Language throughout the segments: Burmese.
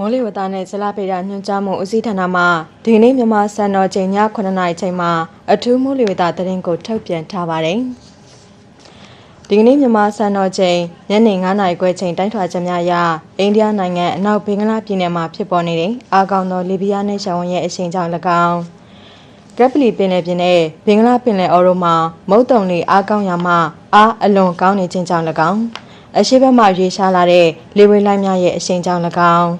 မိုးလေဝသနဲ့ဇလပေဒညွှန်ကြားမှုဦးစီးဌာနမှဒီကနေ့မြန်မာစံတော်ချိန်ည9:00နာရီချိန်မှာအထူးမိုးလေဝသသတင်းကိုထုတ်ပြန်ထားပါတယ်။ဒီကနေ့မြန်မာစံတော်ချိန်ညနေ9:00နာရီခွဲချိန်တိုင်းထွာချက်များအရအိန္ဒိယနိုင်ငံအနောက်ဘင်္ဂလားပြည်နယ်မှာဖြစ်ပေါ်နေတဲ့အာကောင်သောလီဘီယာနဲ့ရှောင်းရဲ့အရှိန်ကြောင့်၎င်းကပ်ပလီပင်လယ်ပြင်နဲ့ဘင်္ဂလားပင်လယ်အော်တို့မှာမုတ်တုံလေအားကောင်းရာမှအားအလွန်ကောင်းနေခြင်းကြောင့်၎င်းအရှိဘက်မှရွေရှားလာတဲ့လေဝေလိုင်းများရဲ့အရှိန်ကြောင့်၎င်း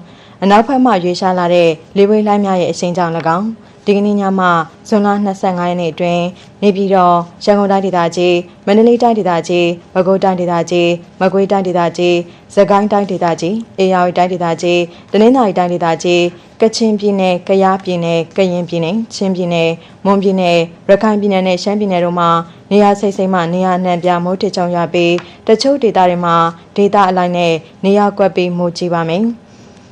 အနောက်ဘက်မှရွေရှားလာတဲ့လေဝေလိုင်းများရဲ့အရှိန်ကြောင့်၎င်းဒီကနေ့ညမှာဇွန်လ25ရက်နေ့အတွင်းနေပြည်တော်ရန်ကုန်တိုင်းဒေသကြီးမန္တလေးတိုင်းဒေသကြီးပဲခူးတိုင်းဒေသကြီးမကွေးတိုင်းဒေသကြီးစကိုင်းတိုင်းဒေသကြီးအေရဝတီတိုင်းဒေသကြီးတနင်္သာရီတိုင်းဒေသကြီးကချင်ပြည်နယ်ကယားပြည်နယ်ကရင်ပြည်နယ်ချင်းပြည်နယ်မွန်ပြည်နယ်ရခိုင်ပြည်နယ်နဲ့ရှမ်းပြည်နယ်တို့မှာနေရာစိတ်စိမ်မှနေရာနှံပြမိုးထချုံရွာပြီးတချို့ဒေသတွေမှာဒေသအလိုက်နဲ့နေရာကွက်ပြီးမိုးကြီးပါမယ်။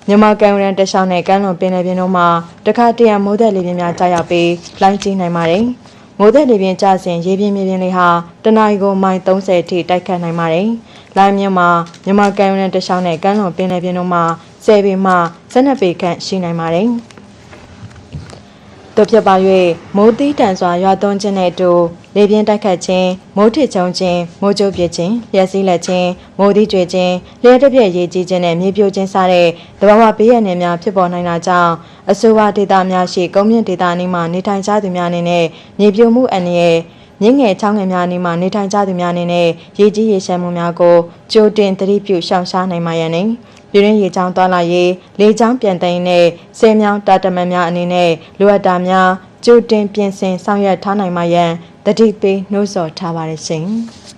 မြန်မာကံရန်တရှောင်းနဲ့ကမ်းလွန်ပင်လယ်ပြင်တို့မှာတခါတရံမိုးသက်လေပြင်းများကြာရောက်ပြီးလိုင်းကြီးနိုင်ပါတယ်။မိုးသက်လေပြင်းကျစဉ်ရေပြင်းမြေပြင်းလေးဟာတနအီကိုမိုင်30ထိတိုက်ခတ်နိုင်ပါတယ်။လိုင်းမြင့်မှာမြန်မာကံရန်တရှောင်းနဲ့ကမ်းလွန်ပင်လယ်ပြင်တို့မှာ10ပေမှ12ပေခန့်ရှိနိုင်ပါတယ်။ တို့ဖြစ်ပါ၍မိုးသီးတန်စွာရွာသွန်းခြင်းနဲ့အတူလေပြင်းတိုက်ခတ်ခြင်းမိုးထစ်ချုံခြင်းမိုးကြိုးပစ်ခြင်းလျှက်စီးလက်ခြင်းမိုးသီးကျွေခြင်းလျှက်တစ်ပြက်ရေးကြီးခြင်းနဲ့မြေပြိုခြင်းစတဲ့သဘာဝဘေးရန်တွေများဖြစ်ပေါ်နိုင်တာကြောင့်အဆိုပါဒေသများရှိကုန်းမြင့်ဒေသအနီးမှာနေထိုင်ကြသူများအနေနဲ့မြေပြိုမှုအန္တရာယ်မြင့်ငယ်ချောင်းငယ်များအနီးမှာနေထိုင်ကြသူများအနေနဲ့ရေကြီးရေရှမ်းမှုများကိုကြိုတင်သတိပြုရှောင်ရှားနိုင်မှာရန်နဲ့ ပြည်ရင်းရေချောင်းသွားလာရေးလေချောင်းပြန်သိမ်းတဲ့ဆဲမြောင်းတာတမန်များအနေနဲ့လိုအပ်တာများကြိုတင်ပြင်ဆင်ဆောင်ရွက်ထားနိုင်မှာရန်တတိပေးနှိုးဆော်ထားပါတယ်ရှင်။